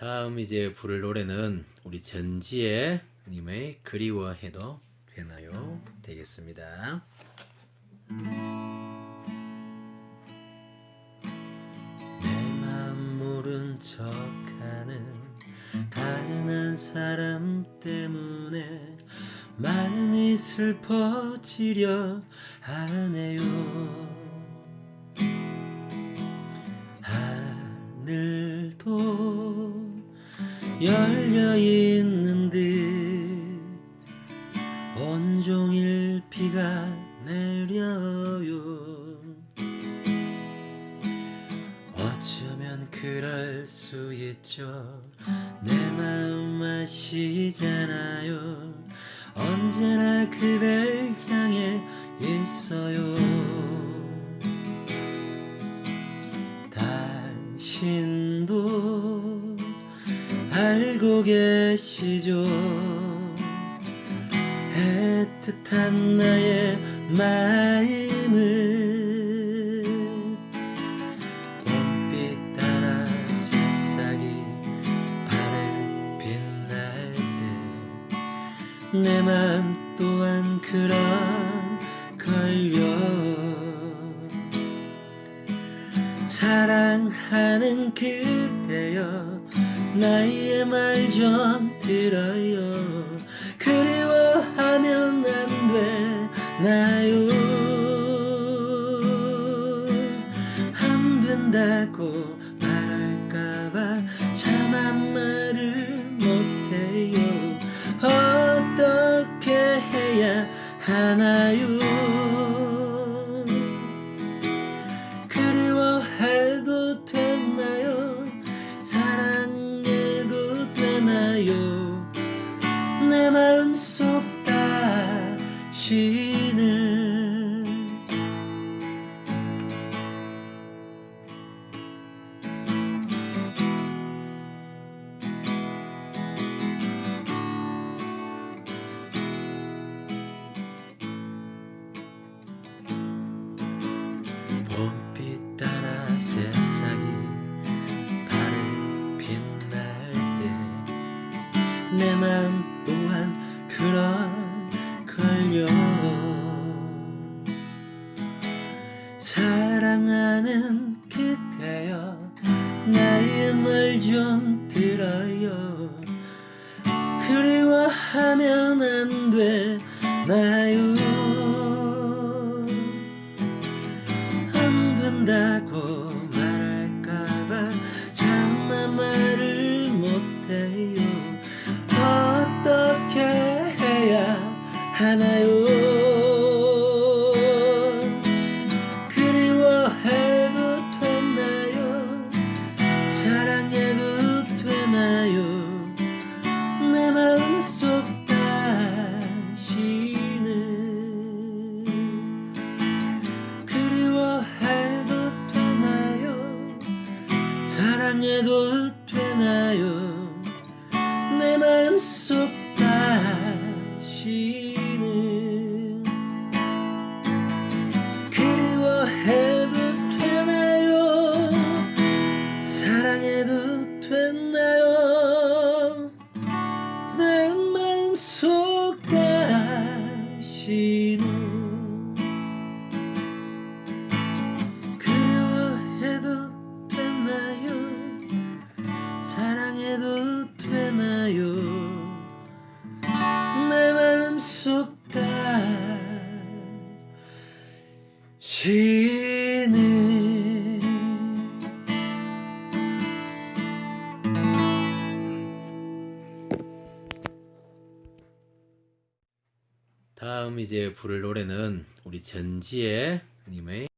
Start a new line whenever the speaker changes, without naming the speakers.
다음 이제 부를 노래는 우리 전지혜 님의 그리워해도 되나요? 되겠습니다. 내맘 모른 척하는 다른 한 사람 때문에 마음이 슬퍼지려 하네요. 열려 있는 듯 온종일 비가 내려요. 어쩌면 그럴 수 있죠. 내 마음 아시잖아요. 언제나 그댈 향해 있어요. 당신도 알고 계시죠? 애틋한 나의 마음을 봄빛 따라 새싹이 발을 빛날 때 내 맘 또한 그런 걸요. 사랑하는 그대여 나의 말 좀 들어요. 그리워하면 안 되나요 내 마음속 다시는 봄빛 따라 새싹이 발을 빛날 때 내 맘 그런 걸요. 사랑하는 그대여 나의 말 좀 들어요. 그리워하면 안 되나요 안 된다고 말할까봐 참만 말을 못해요 하나요 그리워해도 되나요 사랑해도 되나요 내 마음속 다시는 그리워해도 되나요? 사랑해도 되나요? 내 마음속 다시 그리워해도 되나요? 사랑해도 되나요? 내 마음속 다 시 다음 이제 부를 노래는 우리 전지혜 님의